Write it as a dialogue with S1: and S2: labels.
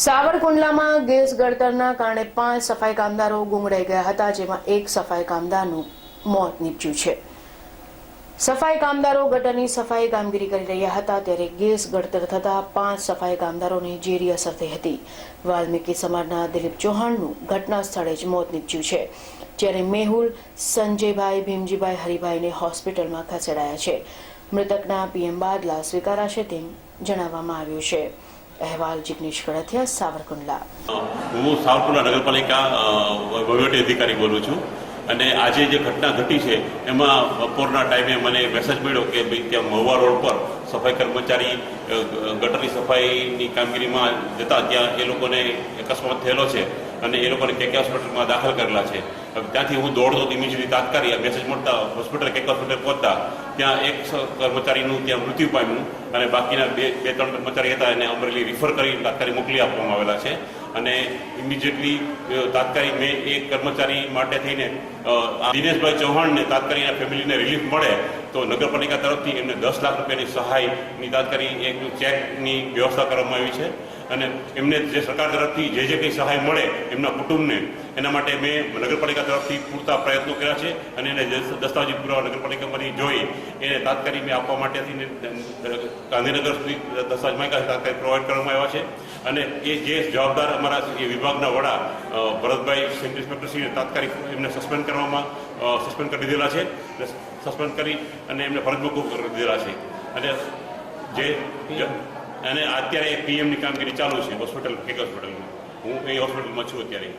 S1: સાવરકુંડલામાં gas ગળતરના કારણે પાંચ સફાઈ કામદારો ગુંગળાઈ ગયા હતા, જેમાં એક સફાઈ કામદારનું મોત નીપજ્યું છે. સફાઈ કામદારો ગટરની સફાઈ કામગીરી કરી રહ્યા હતા, ત્યારે ગેસ ગળતર થતા પાંચ સફાઈ કામદારોને ઝેરી અસર થઈ હતી. વાલ્મીકી સમાજના દિલીપ ચૌહાણનું ઘટના સ્થળે જ મોત નીપજ્યું છે, જ્યારે મેહુલ, સંજયભાઈ, ભીમજીભાઈ, હરિભાઈને હોસ્પિટલમાં ખસેડાયા છે. મૃતકના પીએમ બાદલા સ્વીકારાશે તેમ જણાવવામાં આવ્યું છે. અહેવાલ જિગ્નેશ કડથિયા સાવરકુંડલા
S2: હું સાવરકુંડલા નગરપાલિકા વહીવટી અધિકારી બોલું છું. અને આજે જે ઘટના ઘટી છે, એમાં બપોરના ટાઈમે મને મેસેજ મળ્યો કે ભાઈ ત્યાં મહુવા રોડ પર સફાઈ કર્મચારી ગટરની સફાઈની કામગીરીમાં જતા ત્યાં એ લોકોને અકસ્માત થયેલો છે. અને એ લોકોને કેકે હોસ્પિટલમાં દાખલ કરેલા છે. ત્યાંથી હું દોડતો ઇમિજિયટલી તાત્કાલિક મેસેજ મળતા હોસ્પિટલ કેકે હોસ્પિટલ પહોંચતા. ત્યાં એક કર્મચારીનું ત્યાં મૃત્યુ પામ્યું અને બાકીના બે બે, ત્રણ કર્મચારી હતા, એને અમરેલી રિફર કરી તાત્કાલિક મોકલી આપવામાં આવેલા છે. અને ઇમિજિએટલી તાત્કાલિક મેં એક કર્મચારી માટે થઈને દિનેશભાઈ ચૌહાણને તાત્કાલિક એના ફેમિલીને રિલીફ મળે તો નગરપાલિકા તરફથી એમને દસ લાખ રૂપિયાની સહાયની તાત્કાલિક એક ચેકની વ્યવસ્થા કરવામાં આવી છે. અને એમને જે સરકાર તરફથી જે જે કંઈ સહાય મળે એમના કુટુંબને એના માટે મેં નગરપાલિકા તરફથી પૂરતા પ્રયત્નો કર્યા છે અને એને દસ- દસ્તાવેજી પુરાવા નગરપાલિકામાંથી જોઈ એને તાત્કાલિક મેં આપવા માટે થઈને ગાંધીનગર સુધી દસ્તાવેજ માંગ્યા તાત્કાલિક પ્રોવાઈડ કરવામાં આવ્યા છે. અને એ જે જવાબદાર અમારા એ વિભાગના વડા ભરતભાઈ સેન્ટ ઇન્સ્પેક્ટરશ્રીને તાત્કાલિક એમને સસ્પેન્ડ કરવામાં સસ્પેન્ડ કરી દીધેલા છે. સસ્પેન્ડ કરી અને એમને ફરજ મોકૂફ કરી દીધેલા છે. અને જે જ- અને અત્યારે પીએમની કામગીરી ચાલુ છે હોસ્પિટલ એક હોસ્પિટલમાં હું એ હોસ્પિટલમાં છું અત્યારે.